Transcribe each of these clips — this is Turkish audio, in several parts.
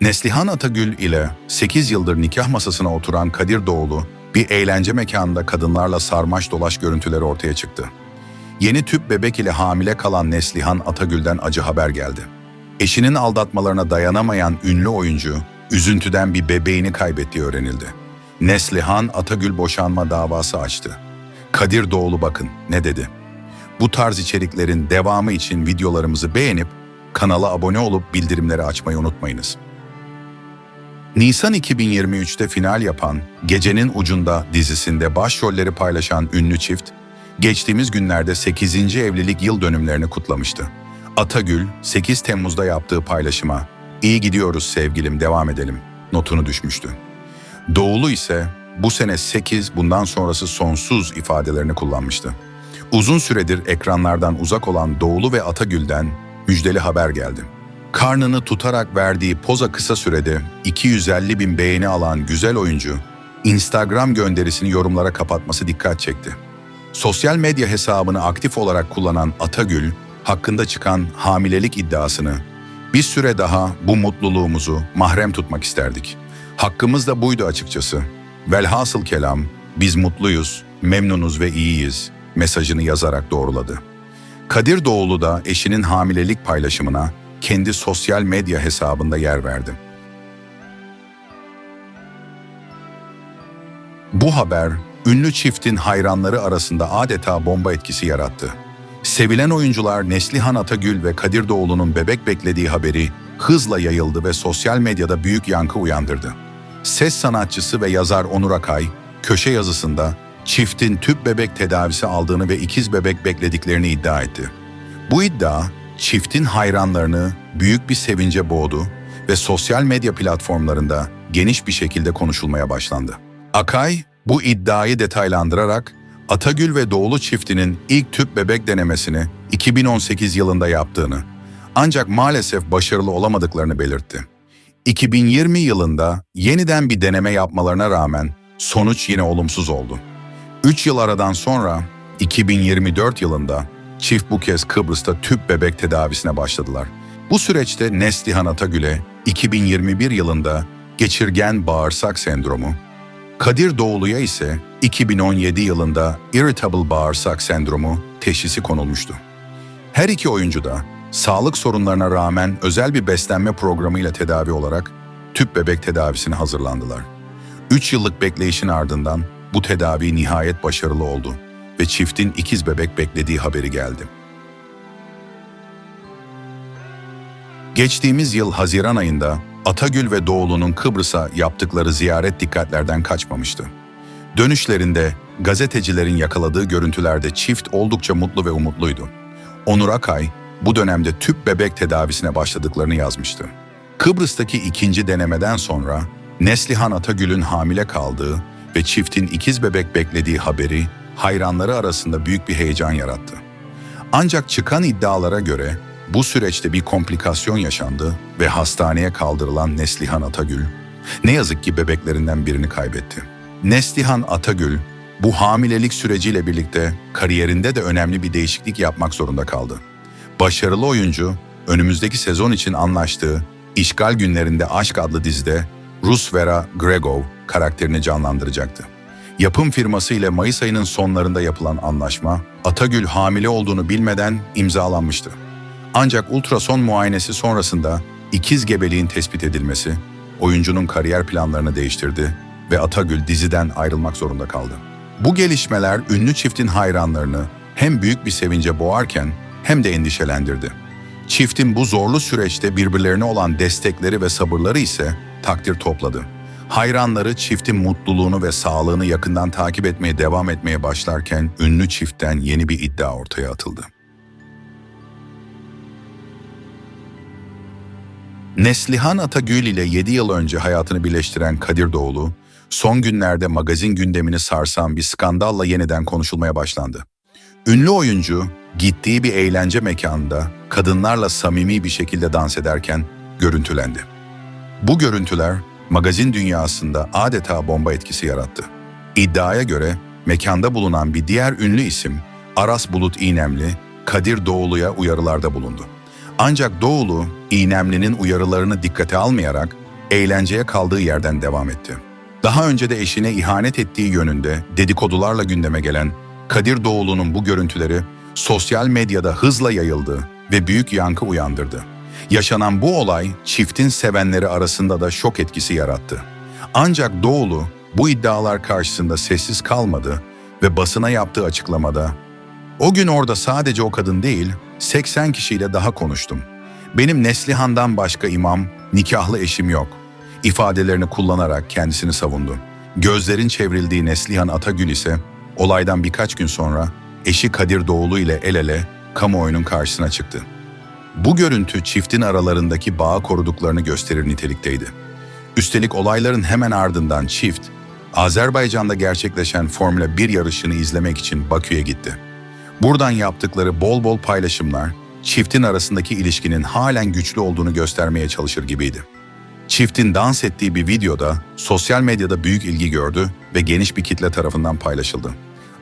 Neslihan Atagül ile 8 yıldır nikah masasına oturan Kadir Doğulu, bir eğlence mekanında kadınlarla sarmaş dolaş görüntüleri ortaya çıktı. Yeni tüp bebek ile hamile kalan Neslihan Atagül'den acı haber geldi. Eşinin aldatmalarına dayanamayan ünlü oyuncu, üzüntüden bir bebeğini kaybettiği öğrenildi. Neslihan Atagül boşanma davası açtı. Kadir Doğulu bakın ne dedi. Bu tarz içeriklerin devamı için videolarımızı beğenip kanala abone olup bildirimleri açmayı unutmayınız. Nisan 2023'te final yapan Gecenin Ucunda dizisinde başrolleri paylaşan ünlü çift, geçtiğimiz günlerde 8. evlilik yıl dönümlerini kutlamıştı. Atagül, 8 Temmuz'da yaptığı paylaşıma "İyi gidiyoruz sevgilim, devam edelim." notunu düşmüştü. Doğulu ise bu sene 8, bundan sonrası sonsuz ifadelerini kullanmıştı. Uzun süredir ekranlardan uzak olan Doğulu ve Atagül'den müjdeli haber geldi. Karnını tutarak verdiği poza kısa sürede 250 bin beğeni alan güzel oyuncu, Instagram gönderisini yorumlara kapatması dikkat çekti. Sosyal medya hesabını aktif olarak kullanan Atagül, hakkında çıkan hamilelik iddiasını bir süre daha bu mutluluğumuzu mahrem tutmak isterdik. Hakkımız da buydu açıkçası. Velhasıl kelam, biz mutluyuz, memnunuz ve iyiyiz mesajını yazarak doğruladı. Kadir Doğulu da eşinin hamilelik paylaşımına kendi sosyal medya hesabında yer verdi. Bu haber ünlü çiftin hayranları arasında adeta bomba etkisi yarattı. Sevilen oyuncular Neslihan Atagül ve Kadir Doğulu'nun bebek beklediği haberi hızla yayıldı ve sosyal medyada büyük yankı uyandırdı. Ses sanatçısı ve yazar Onur Akay, köşe yazısında çiftin tüp bebek tedavisi aldığını ve ikiz bebek beklediklerini iddia etti. Bu iddia, çiftin hayranlarını büyük bir sevince boğdu ve sosyal medya platformlarında geniş bir şekilde konuşulmaya başlandı. Akay, bu iddiayı detaylandırarak Atagül ve Doğulu çiftinin ilk tüp bebek denemesini 2018 yılında yaptığını, ancak maalesef başarılı olamadıklarını belirtti. 2020 yılında yeniden bir deneme yapmalarına rağmen sonuç yine olumsuz oldu. 3 yıl aradan sonra 2024 yılında çift bu kez Kıbrıs'ta tüp bebek tedavisine başladılar. Bu süreçte Neslihan Atagül'e 2021 yılında geçirgen bağırsak sendromu, Kadir Doğulu'ya ise 2017 yılında irritable bağırsak sendromu teşhisi konulmuştu. Her iki oyuncu da sağlık sorunlarına rağmen özel bir beslenme programıyla tedavi olarak tüp bebek tedavisine hazırlandılar. 3 yıllık bekleyişin ardından bu tedavi nihayet başarılı oldu ve çiftin ikiz bebek beklediği haberi geldi. Geçtiğimiz yıl Haziran ayında Atagül ve Doğulu'nun Kıbrıs'a yaptıkları ziyaret dikkatlerden kaçmamıştı. Dönüşlerinde gazetecilerin yakaladığı görüntülerde çift oldukça mutlu ve umutluydu. Onur Akay bu dönemde tüp bebek tedavisine başladıklarını yazmıştı. Kıbrıs'taki ikinci denemeden sonra Neslihan Atagül'ün hamile kaldığı ve çiftin ikiz bebek beklediği haberi hayranları arasında büyük bir heyecan yarattı. Ancak çıkan iddialara göre bu süreçte bir komplikasyon yaşandı ve hastaneye kaldırılan Neslihan Atagül ne yazık ki bebeklerinden birini kaybetti. Neslihan Atagül bu hamilelik süreciyle birlikte kariyerinde de önemli bir değişiklik yapmak zorunda kaldı. Başarılı oyuncu önümüzdeki sezon için anlaştığı İşgal Günlerinde Aşk adlı dizide Rus Vera Gregov karakterini canlandıracaktı. Yapım firması ile Mayıs ayının sonlarında yapılan anlaşma, Atagül hamile olduğunu bilmeden imzalanmıştı. Ancak ultrason muayenesi sonrasında ikiz gebeliğin tespit edilmesi, oyuncunun kariyer planlarını değiştirdi ve Atagül diziden ayrılmak zorunda kaldı. Bu gelişmeler ünlü çiftin hayranlarını hem büyük bir sevince boğarken hem de endişelendirdi. Çiftin bu zorlu süreçte birbirlerine olan destekleri ve sabırları ise takdir topladı. Hayranları çiftin mutluluğunu ve sağlığını yakından takip etmeye devam etmeye başlarken ünlü çiftten yeni bir iddia ortaya atıldı. Neslihan Atagül ile 7 yıl önce hayatını birleştiren Kadir Doğulu, son günlerde magazin gündemini sarsan bir skandalla yeniden konuşulmaya başlandı. Ünlü oyuncu, gittiği bir eğlence mekanında kadınlarla samimi bir şekilde dans ederken görüntülendi. Bu görüntüler magazin dünyasında adeta bomba etkisi yarattı. İddiaya göre mekanda bulunan bir diğer ünlü isim Aras Bulut İğnemli, Kadir Doğulu'ya uyarılarda bulundu. Ancak Doğulu, İğnemli'nin uyarılarını dikkate almayarak eğlenceye kaldığı yerden devam etti. Daha önce de eşine ihanet ettiği yönünde dedikodularla gündeme gelen Kadir Doğulu'nun bu görüntüleri sosyal medyada hızla yayıldı ve büyük yankı uyandırdı. Yaşanan bu olay çiftin sevenleri arasında da şok etkisi yarattı. Ancak Doğulu bu iddialar karşısında sessiz kalmadı ve basına yaptığı açıklamada o gün orada sadece o kadın değil, 80 kişiyle daha konuştum. Benim Neslihan'dan başka imam, nikahlı eşim yok. ifadelerini kullanarak kendisini savundu. Gözlerin çevrildiği Neslihan Atagül ise olaydan birkaç gün sonra eşi Kadir Doğulu ile el ele kamuoyunun karşısına çıktı. Bu görüntü çiftin aralarındaki bağı koruduklarını gösterir nitelikteydi. Üstelik olayların hemen ardından çift, Azerbaycan'da gerçekleşen Formula 1 yarışını izlemek için Bakü'ye gitti. Buradan yaptıkları bol bol paylaşımlar, çiftin arasındaki ilişkinin halen güçlü olduğunu göstermeye çalışır gibiydi. Çiftin dans ettiği bir videoda sosyal medyada büyük ilgi gördü ve geniş bir kitle tarafından paylaşıldı.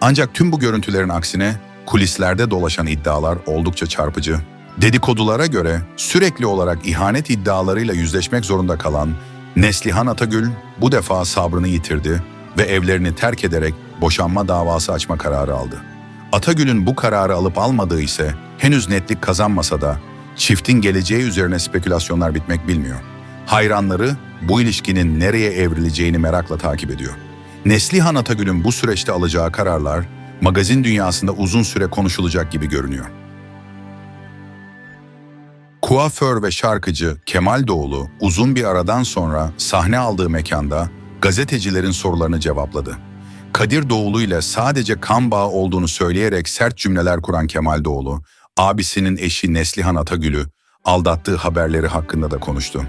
Ancak tüm bu görüntülerin aksine kulislerde dolaşan iddialar oldukça çarpıcı. Dedikodulara göre sürekli olarak ihanet iddialarıyla yüzleşmek zorunda kalan Neslihan Atagül bu defa sabrını yitirdi ve evlerini terk ederek boşanma davası açma kararı aldı. Atagül'ün bu kararı alıp almadığı ise henüz netlik kazanmasa da çiftin geleceği üzerine spekülasyonlar bitmek bilmiyor. Hayranları bu ilişkinin nereye evrileceğini merakla takip ediyor. Neslihan Atagül'ün bu süreçte alacağı kararlar magazin dünyasında uzun süre konuşulacak gibi görünüyor. Kuaför ve şarkıcı Kemal Doğulu uzun bir aradan sonra sahne aldığı mekanda gazetecilerin sorularını cevapladı. Kadir Doğulu ile sadece kan bağı olduğunu söyleyerek sert cümleler kuran Kemal Doğulu, abisinin eşi Neslihan Atagül'ü aldattığı haberleri hakkında da konuştu.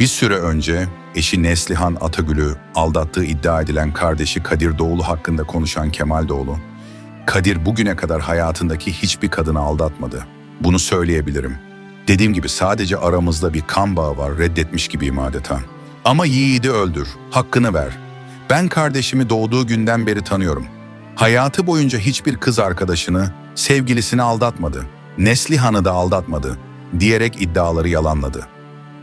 Bir süre önce eşi Neslihan Atagül'ü aldattığı iddia edilen kardeşi Kadir Doğulu hakkında konuşan Kemal Doğulu, Kadir bugüne kadar hayatındaki hiçbir kadını aldatmadı. Bunu söyleyebilirim. Dediğim gibi sadece aramızda bir kan bağı var reddetmiş gibiyim adeta. Ama yiğidi öldür, hakkını ver. Ben kardeşimi doğduğu günden beri tanıyorum. Hayatı boyunca hiçbir kız arkadaşını, sevgilisini aldatmadı. Neslihan'ı da aldatmadı diyerek iddiaları yalanladı.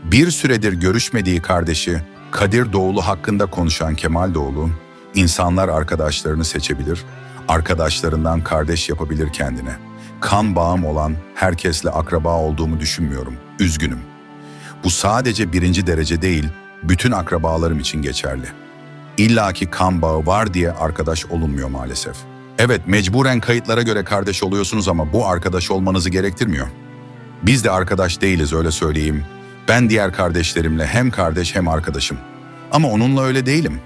Bir süredir görüşmediği kardeşi Kadir Doğulu hakkında konuşan Kemal Doğulu, insanlar arkadaşlarını seçebilir, arkadaşlarından kardeş yapabilir kendine. Kan bağım olan herkesle akraba olduğumu düşünmüyorum. Üzgünüm. Bu sadece birinci derece değil, bütün akrabalarım için geçerli. İlla ki kan bağı var diye arkadaş olunmuyor maalesef. Evet mecburen kayıtlara göre kardeş oluyorsunuz ama bu arkadaş olmanızı gerektirmiyor. Biz de arkadaş değiliz öyle söyleyeyim. Ben diğer kardeşlerimle hem kardeş hem arkadaşım. Ama onunla öyle değilim.